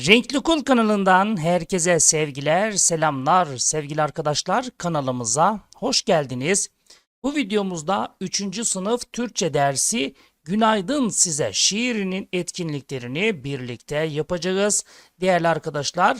Renkli Kul kanalından herkese sevgiler, selamlar sevgili arkadaşlar kanalımıza hoş geldiniz. Bu videomuzda 3. sınıf Türkçe dersi Günaydın size şiirinin etkinliklerini birlikte yapacağız. Değerli arkadaşlar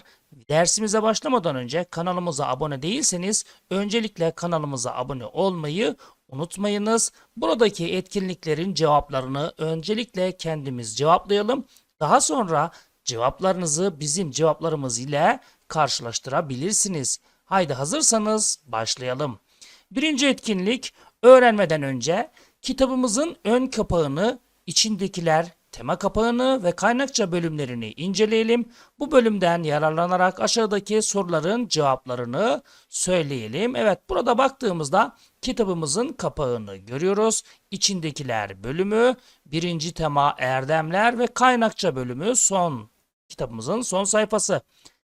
dersimize başlamadan önce kanalımıza abone değilseniz öncelikle kanalımıza abone olmayı unutmayınız. Buradaki etkinliklerin cevaplarını öncelikle kendimiz cevaplayalım. Daha sonra cevaplarınızı bizim cevaplarımız ile karşılaştırabilirsiniz. Haydi hazırsanız başlayalım. Birinci etkinlik öğrenmeden önce kitabımızın ön kapağını, içindekiler, tema kapağını ve kaynakça bölümlerini inceleyelim. Bu bölümden yararlanarak aşağıdaki soruların cevaplarını söyleyelim. Evet burada baktığımızda kitabımızın kapağını görüyoruz. İçindekiler bölümü, birinci tema erdemler ve kaynakça bölümü son kitabımızın son sayfası.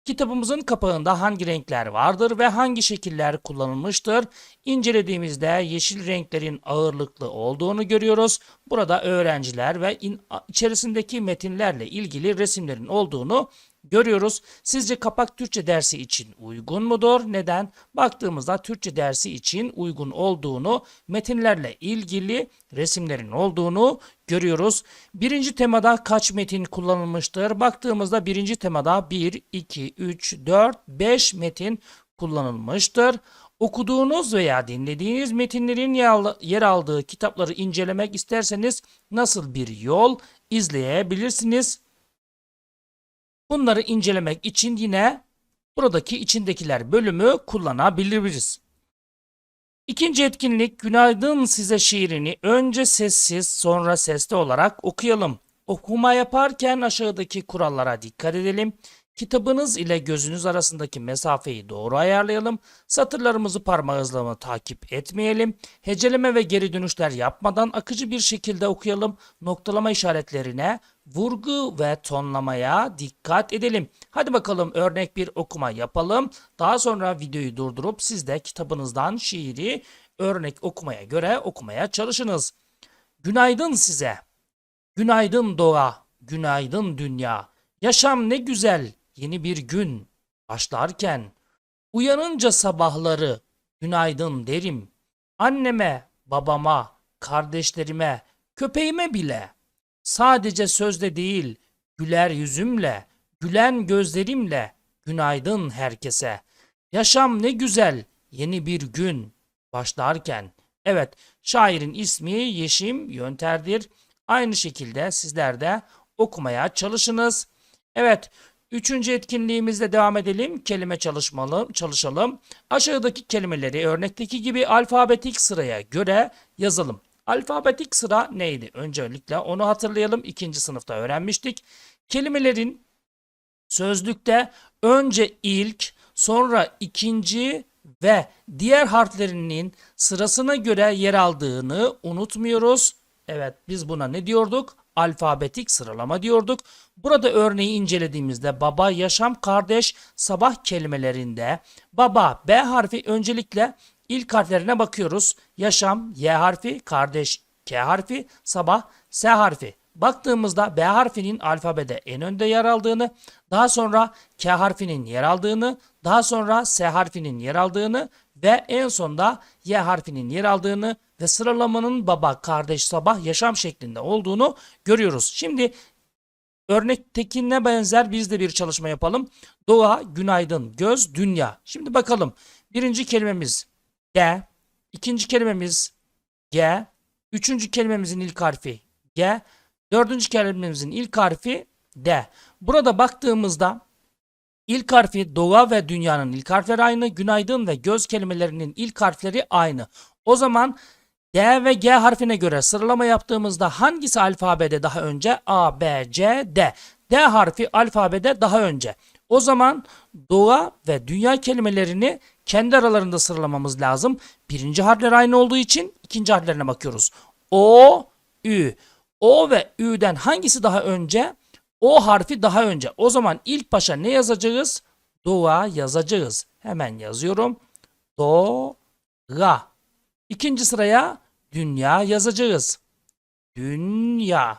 Kitabımızın kapağında hangi renkler vardır ve hangi şekiller kullanılmıştır? İncelediğimizde yeşil renklerin ağırlıklı olduğunu görüyoruz. Burada öğrenciler ve in- içerisindeki metinlerle ilgili resimlerin olduğunu görüyoruz. Sizce kapak Türkçe dersi için uygun mudur? Neden? Baktığımızda Türkçe dersi için uygun olduğunu, metinlerle ilgili resimlerin olduğunu görüyoruz. Birinci temada kaç metin kullanılmıştır? Baktığımızda birinci temada 1, 2, 3, 4, 5 metin kullanılmıştır. Okuduğunuz veya dinlediğiniz metinlerin yer aldığı kitapları incelemek isterseniz nasıl bir yol izleyebilirsiniz? Bunları incelemek için yine buradaki içindekiler bölümü kullanabiliriz. İkinci etkinlik Günaydın Size şiirini önce sessiz sonra sesli olarak okuyalım. Okuma yaparken aşağıdaki kurallara dikkat edelim. Kitabınız ile gözünüz arasındaki mesafeyi doğru ayarlayalım. Satırlarımızı parmak hızla takip etmeyelim. Heceleme ve geri dönüşler yapmadan akıcı bir şekilde okuyalım. Noktalama işaretlerine, vurgu ve tonlamaya dikkat edelim. Hadi bakalım örnek bir okuma yapalım. Daha sonra videoyu durdurup siz de kitabınızdan şiiri örnek okumaya göre okumaya çalışınız. Günaydın size. Günaydın doğa, günaydın dünya. Yaşam ne güzel, yeni bir gün başlarken. Uyanınca sabahları günaydın derim. Anneme, babama, kardeşlerime, köpeğime bile. Sadece sözde değil, güler yüzümle, gülen gözlerimle günaydın herkese. Yaşam ne güzel, yeni bir gün başlarken. Evet, şairin ismi Yeşim Yönter'dir. Aynı şekilde sizler de okumaya çalışınız. Evet, üçüncü etkinliğimizde devam edelim. Kelime çalışmalı, çalışalım. Aşağıdaki kelimeleri örnekteki gibi alfabetik sıraya göre yazalım. Alfabetik sıra neydi? Öncelikle onu hatırlayalım. İkinci sınıfta öğrenmiştik. Kelimelerin sözlükte önce ilk, sonra ikinci ve diğer harflerinin sırasına göre yer aldığını unutmuyoruz. Evet biz buna ne diyorduk? Alfabetik sıralama diyorduk. Burada örneği incelediğimizde baba, yaşam, kardeş, sabah kelimelerinde baba B harfi öncelikle ilk harflerine bakıyoruz. Yaşam Y harfi, kardeş K harfi, sabah S harfi. Baktığımızda B harfinin alfabede en önde yer aldığını, daha sonra K harfinin yer aldığını, daha sonra S harfinin yer aldığını ve en sonda Y harfinin yer aldığını ve sıralamanın baba, kardeş, sabah, yaşam şeklinde olduğunu görüyoruz. Şimdi örnektekine benzer biz de bir çalışma yapalım. Doğa, günaydın, göz, dünya. Şimdi bakalım. Birinci kelimemiz G, ikinci kelimemiz G, üçüncü kelimemizin ilk harfi G, dördüncü kelimemizin ilk harfi D. Burada baktığımızda ilk harfi doğa ve dünyanın ilk harfleri aynı, günaydın ve göz kelimelerinin ilk harfleri aynı. O zaman D ve G harfine göre sıralama yaptığımızda hangisi alfabede daha önce? A, B, C, D. D harfi alfabede daha önce. O zaman doğa ve dünya kelimelerini kendi aralarında sıralamamız lazım. Birinci harfler aynı olduğu için ikinci harflerine bakıyoruz. O, Ü. O ve Ü'den hangisi daha önce? O harfi daha önce. O zaman ilk başa ne yazacağız? Doğa yazacağız. Hemen yazıyorum. Doğa. İkinci sıraya dünya yazacağız. Dünya.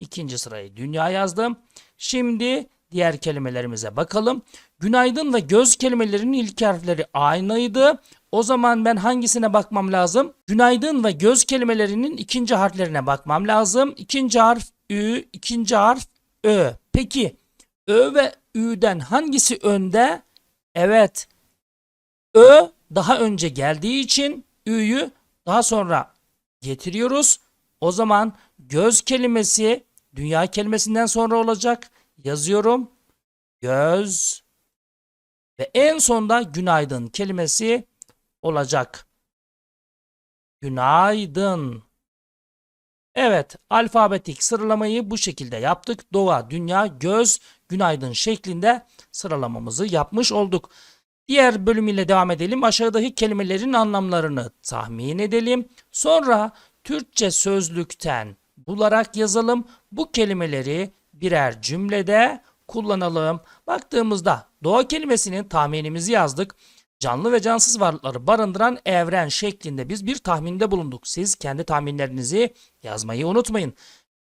İkinci sırayı dünya yazdım. Şimdi diğer kelimelerimize bakalım. Günaydın ve göz kelimelerinin ilk harfleri aynıydı. O zaman ben hangisine bakmam lazım? Günaydın ve göz kelimelerinin ikinci harflerine bakmam lazım. İkinci harf Ü, ikinci harf Ö. Peki Ö ve Ü'den hangisi önde? Evet. Ö daha önce geldiği için Ü'yü daha sonra getiriyoruz. O zaman göz kelimesi dünya kelimesinden sonra olacak. Yazıyorum. Göz ve en sonda günaydın kelimesi olacak. Günaydın. Evet, alfabetik sıralamayı bu şekilde yaptık. Doğa, dünya, göz, günaydın şeklinde sıralamamızı yapmış olduk. Diğer bölümüyle devam edelim. Aşağıdaki kelimelerin anlamlarını tahmin edelim. Sonra Türkçe sözlükten bularak yazalım. Bu kelimeleri birer cümlede kullanalım. Baktığımızda doğa kelimesinin tahminimizi yazdık. Canlı ve cansız varlıkları barındıran evren şeklinde biz bir tahminde bulunduk. Siz kendi tahminlerinizi yazmayı unutmayın.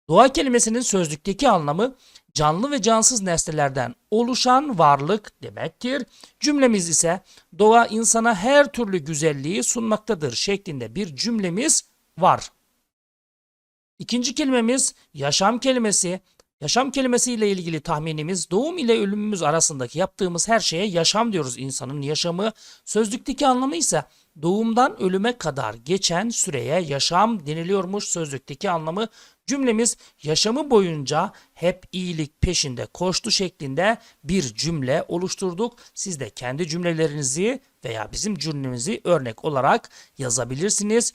Doğa kelimesinin sözlükteki anlamı canlı ve cansız nesnelerden oluşan varlık demektir. Cümlemiz ise doğa insana her türlü güzelliği sunmaktadır şeklinde bir cümlemiz var. İkinci kelimemiz yaşam kelimesi. Yaşam kelimesiyle ilgili tahminimiz doğum ile ölümümüz arasındaki yaptığımız her şeye yaşam diyoruz insanın yaşamı. Sözlükteki anlamı ise doğumdan ölüme kadar geçen süreye yaşam deniliyormuş sözlükteki anlamı. Cümlemiz yaşamı boyunca hep iyilik peşinde koştu şeklinde bir cümle oluşturduk. Siz de kendi cümlelerinizi veya bizim cümlemizi örnek olarak yazabilirsiniz.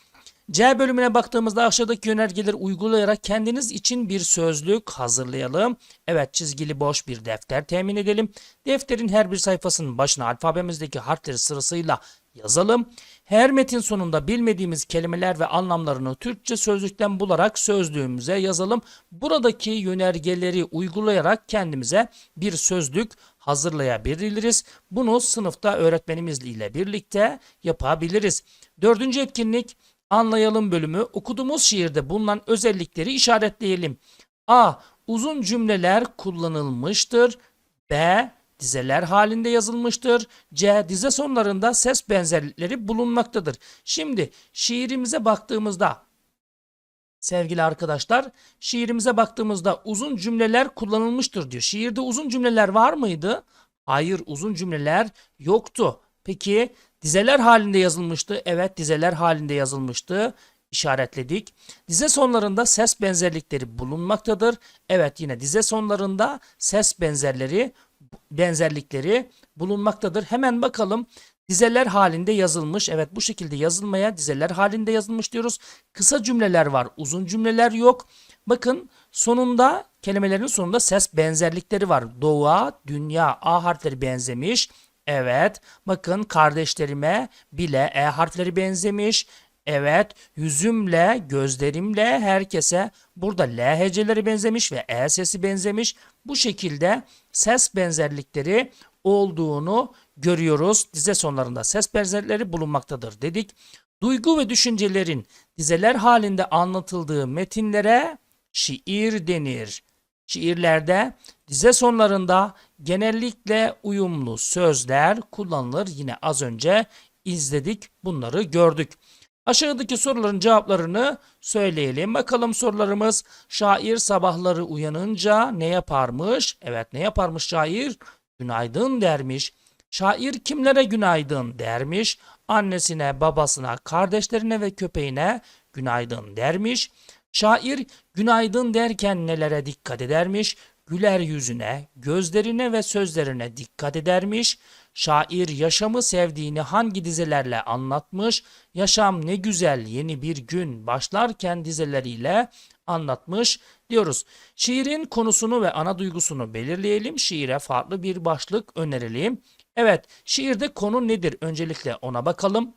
C bölümüne baktığımızda aşağıdaki yönergeleri uygulayarak kendiniz için bir sözlük hazırlayalım. Evet çizgili boş bir defter temin edelim. Defterin her bir sayfasının başına alfabemizdeki harfleri sırasıyla yazalım. Her metin sonunda bilmediğimiz kelimeler ve anlamlarını Türkçe sözlükten bularak sözlüğümüze yazalım. Buradaki yönergeleri uygulayarak kendimize bir sözlük hazırlayabiliriz. Bunu sınıfta öğretmenimizle birlikte yapabiliriz. Dördüncü etkinlik anlayalım bölümü okuduğumuz şiirde bulunan özellikleri işaretleyelim. A. Uzun cümleler kullanılmıştır. B. Dizeler halinde yazılmıştır. C. Dize sonlarında ses benzerlikleri bulunmaktadır. Şimdi şiirimize baktığımızda sevgili arkadaşlar şiirimize baktığımızda uzun cümleler kullanılmıştır diyor. Şiirde uzun cümleler var mıydı? Hayır uzun cümleler yoktu. Peki Dizeler halinde yazılmıştı. Evet dizeler halinde yazılmıştı. İşaretledik. Dize sonlarında ses benzerlikleri bulunmaktadır. Evet yine dize sonlarında ses benzerleri benzerlikleri bulunmaktadır. Hemen bakalım. Dizeler halinde yazılmış. Evet bu şekilde yazılmaya dizeler halinde yazılmış diyoruz. Kısa cümleler var. Uzun cümleler yok. Bakın sonunda kelimelerin sonunda ses benzerlikleri var. Doğa, dünya, A harfleri benzemiş. Evet. Bakın kardeşlerime bile E harfleri benzemiş. Evet. Yüzümle, gözlerimle herkese burada L heceleri benzemiş ve E sesi benzemiş. Bu şekilde ses benzerlikleri olduğunu görüyoruz. Dize sonlarında ses benzerlikleri bulunmaktadır dedik. Duygu ve düşüncelerin dizeler halinde anlatıldığı metinlere şiir denir. Şiirlerde dize sonlarında genellikle uyumlu sözler kullanılır. Yine az önce izledik bunları gördük. Aşağıdaki soruların cevaplarını söyleyelim. Bakalım sorularımız şair sabahları uyanınca ne yaparmış? Evet ne yaparmış şair? Günaydın dermiş. Şair kimlere günaydın dermiş? Annesine, babasına, kardeşlerine ve köpeğine günaydın dermiş. Şair günaydın derken nelere dikkat edermiş? Güler yüzüne, gözlerine ve sözlerine dikkat edermiş. Şair yaşamı sevdiğini hangi dizelerle anlatmış? Yaşam ne güzel yeni bir gün başlarken dizeleriyle anlatmış diyoruz. Şiirin konusunu ve ana duygusunu belirleyelim. Şiire farklı bir başlık önerelim. Evet, şiirde konu nedir? Öncelikle ona bakalım.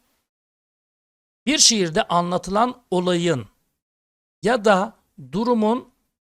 Bir şiirde anlatılan olayın ya da durumun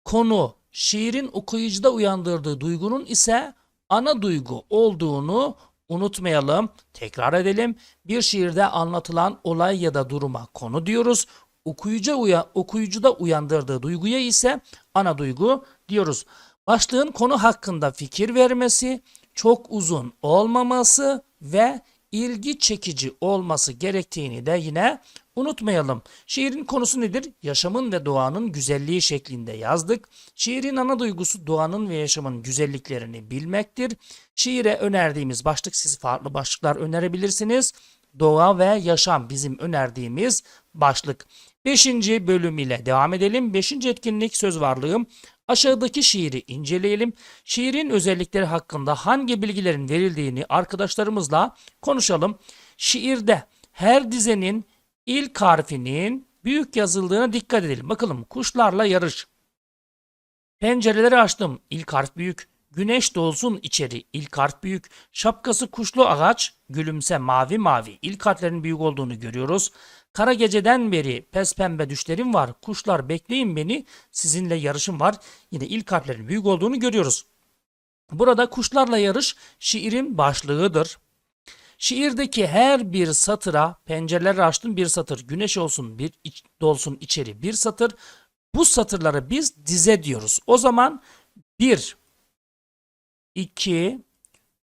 konu, şiirin okuyucuda uyandırdığı duygunun ise ana duygu olduğunu unutmayalım. Tekrar edelim. Bir şiirde anlatılan olay ya da duruma konu diyoruz. Okuyucu uya, okuyucuda uyandırdığı duyguya ise ana duygu diyoruz. Başlığın konu hakkında fikir vermesi, çok uzun olmaması ve ilgi çekici olması gerektiğini de yine unutmayalım. Şiirin konusu nedir? Yaşamın ve doğanın güzelliği şeklinde yazdık. Şiirin ana duygusu doğanın ve yaşamın güzelliklerini bilmektir. Şiire önerdiğimiz başlık siz farklı başlıklar önerebilirsiniz. Doğa ve yaşam bizim önerdiğimiz başlık. Beşinci bölüm ile devam edelim. Beşinci etkinlik söz varlığım. Aşağıdaki şiiri inceleyelim. Şiirin özellikleri hakkında hangi bilgilerin verildiğini arkadaşlarımızla konuşalım. Şiirde her dizenin ilk harfinin büyük yazıldığına dikkat edelim. Bakalım kuşlarla yarış. Pencereleri açtım. İlk harf büyük. Güneş dolsun içeri. İlk harf büyük. Şapkası kuşlu ağaç. Gülümse mavi mavi. İlk harflerin büyük olduğunu görüyoruz. Kara geceden beri pes pembe düşlerim var. Kuşlar bekleyin beni. Sizinle yarışım var. Yine ilk harflerin büyük olduğunu görüyoruz. Burada kuşlarla yarış şiirin başlığıdır. Şiirdeki her bir satıra pencereleri açtım bir satır. Güneş olsun bir iç, dolsun içeri bir satır. Bu satırları biz dize diyoruz. O zaman 1, 2,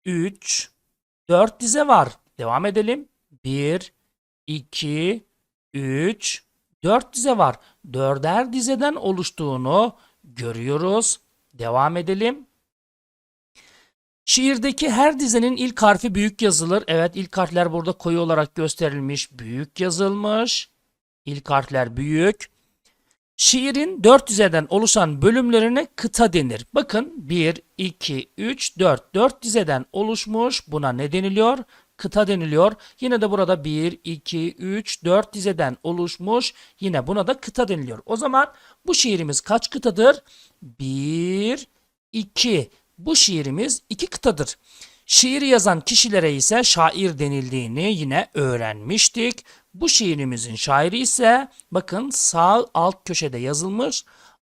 3, 4 dize var. Devam edelim. 1, 2, 3, 4 dize var. Dörder dizeden oluştuğunu görüyoruz. Devam edelim. Şiirdeki her dizenin ilk harfi büyük yazılır. Evet ilk harfler burada koyu olarak gösterilmiş. Büyük yazılmış. İlk harfler büyük. Şiirin dört dizeden oluşan bölümlerine kıta denir. Bakın 1, 2, 3, 4. 4 dizeden oluşmuş. Buna ne deniliyor? Kıta deniliyor. Yine de burada 1, 2, 3, 4 dizeden oluşmuş. Yine buna da kıta deniliyor. O zaman bu şiirimiz kaç kıtadır? 1, 2. Bu şiirimiz iki kıtadır. Şiir yazan kişilere ise şair denildiğini yine öğrenmiştik. Bu şiirimizin şairi ise bakın sağ alt köşede yazılmış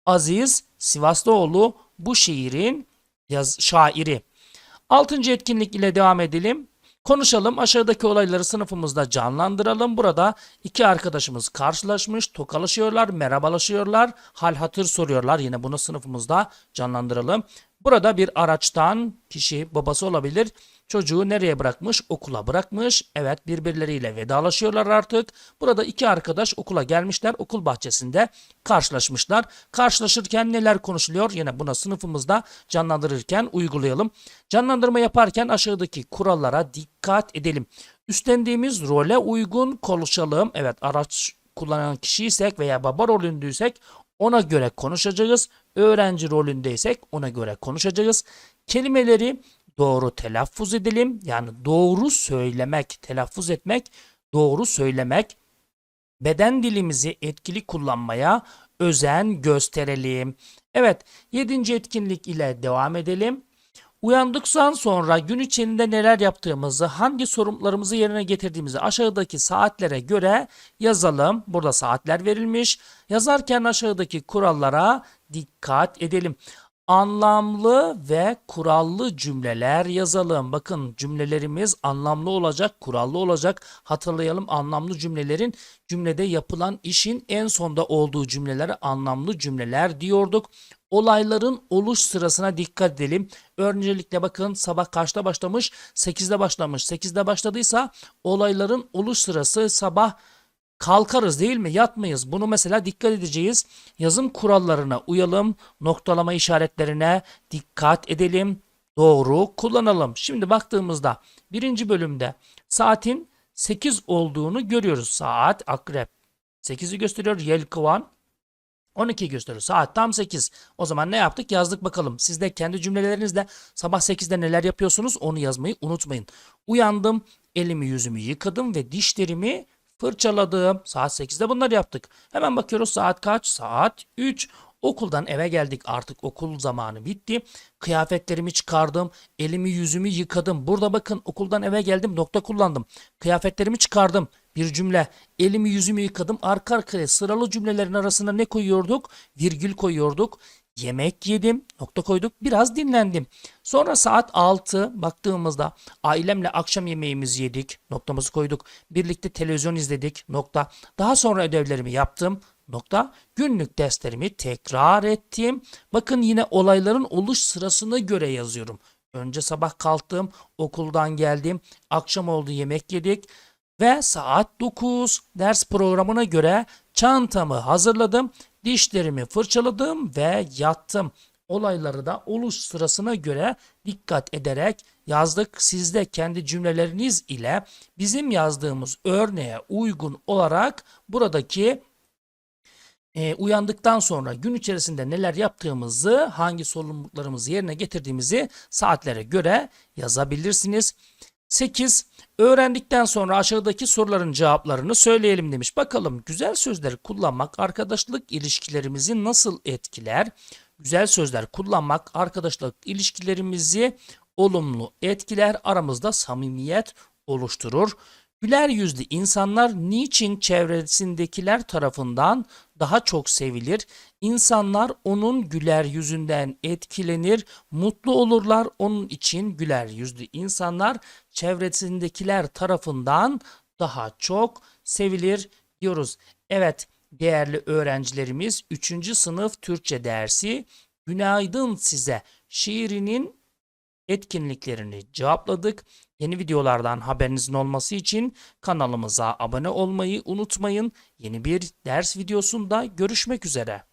Aziz Sivaslıoğlu bu şiirin yaz şairi. Altıncı etkinlik ile devam edelim. Konuşalım aşağıdaki olayları sınıfımızda canlandıralım. Burada iki arkadaşımız karşılaşmış, tokalaşıyorlar, merhabalaşıyorlar, hal hatır soruyorlar. Yine bunu sınıfımızda canlandıralım. Burada bir araçtan kişi babası olabilir. Çocuğu nereye bırakmış? Okula bırakmış. Evet birbirleriyle vedalaşıyorlar artık. Burada iki arkadaş okula gelmişler. Okul bahçesinde karşılaşmışlar. Karşılaşırken neler konuşuluyor? Yine buna sınıfımızda canlandırırken uygulayalım. Canlandırma yaparken aşağıdaki kurallara dikkat edelim. Üstlendiğimiz role uygun konuşalım. Evet araç kullanan kişiysek veya baba rolündüysek ona göre konuşacağız. Öğrenci rolündeysek ona göre konuşacağız. Kelimeleri doğru telaffuz edelim. Yani doğru söylemek, telaffuz etmek, doğru söylemek. Beden dilimizi etkili kullanmaya özen gösterelim. Evet, yedinci etkinlik ile devam edelim. Uyandıktan sonra gün içinde neler yaptığımızı, hangi sorumlularımızı yerine getirdiğimizi aşağıdaki saatlere göre yazalım. Burada saatler verilmiş. Yazarken aşağıdaki kurallara dikkat edelim. Anlamlı ve kurallı cümleler yazalım. Bakın cümlelerimiz anlamlı olacak, kurallı olacak. Hatırlayalım anlamlı cümlelerin cümlede yapılan işin en sonda olduğu cümlelere anlamlı cümleler diyorduk. Olayların oluş sırasına dikkat edelim. Öncelikle bakın sabah kaçta başlamış? 8'de başlamış. 8'de başladıysa olayların oluş sırası sabah kalkarız değil mi? Yatmayız. Bunu mesela dikkat edeceğiz. Yazım kurallarına uyalım. Noktalama işaretlerine dikkat edelim. Doğru kullanalım. Şimdi baktığımızda birinci bölümde saatin 8 olduğunu görüyoruz. Saat akrep. 8'i gösteriyor. Yelkovan 12 gösteriyor. Saat tam 8. O zaman ne yaptık? Yazdık bakalım. Siz de kendi cümlelerinizde sabah 8'de neler yapıyorsunuz onu yazmayı unutmayın. Uyandım, elimi yüzümü yıkadım ve dişlerimi fırçaladım. Saat 8'de bunları yaptık. Hemen bakıyoruz saat kaç? Saat 3. Okuldan eve geldik artık okul zamanı bitti. Kıyafetlerimi çıkardım. Elimi yüzümü yıkadım. Burada bakın okuldan eve geldim nokta kullandım. Kıyafetlerimi çıkardım. Bir cümle. Elimi yüzümü yıkadım. Arka arkaya sıralı cümlelerin arasına ne koyuyorduk? Virgül koyuyorduk. Yemek yedim. Nokta koyduk. Biraz dinlendim. Sonra saat 6 baktığımızda ailemle akşam yemeğimizi yedik. Noktamızı koyduk. Birlikte televizyon izledik. Nokta. Daha sonra ödevlerimi yaptım. Nokta günlük derslerimi tekrar ettim. Bakın yine olayların oluş sırasına göre yazıyorum. Önce sabah kalktım, okuldan geldim, akşam oldu yemek yedik ve saat 9 ders programına göre çantamı hazırladım, dişlerimi fırçaladım ve yattım. Olayları da oluş sırasına göre dikkat ederek yazdık. Siz de kendi cümleleriniz ile bizim yazdığımız örneğe uygun olarak buradaki e, uyandıktan sonra gün içerisinde neler yaptığımızı, hangi sorumluluklarımızı yerine getirdiğimizi saatlere göre yazabilirsiniz. 8. Öğrendikten sonra aşağıdaki soruların cevaplarını söyleyelim demiş. Bakalım güzel sözleri kullanmak arkadaşlık ilişkilerimizi nasıl etkiler? Güzel sözler kullanmak arkadaşlık ilişkilerimizi olumlu etkiler, aramızda samimiyet oluşturur. Güler yüzlü insanlar niçin çevresindekiler tarafından daha çok sevilir? İnsanlar onun güler yüzünden etkilenir, mutlu olurlar. Onun için güler yüzlü insanlar çevresindekiler tarafından daha çok sevilir diyoruz. Evet değerli öğrencilerimiz 3. sınıf Türkçe dersi Günaydın size şiirinin etkinliklerini cevapladık. Yeni videolardan haberinizin olması için kanalımıza abone olmayı unutmayın. Yeni bir ders videosunda görüşmek üzere.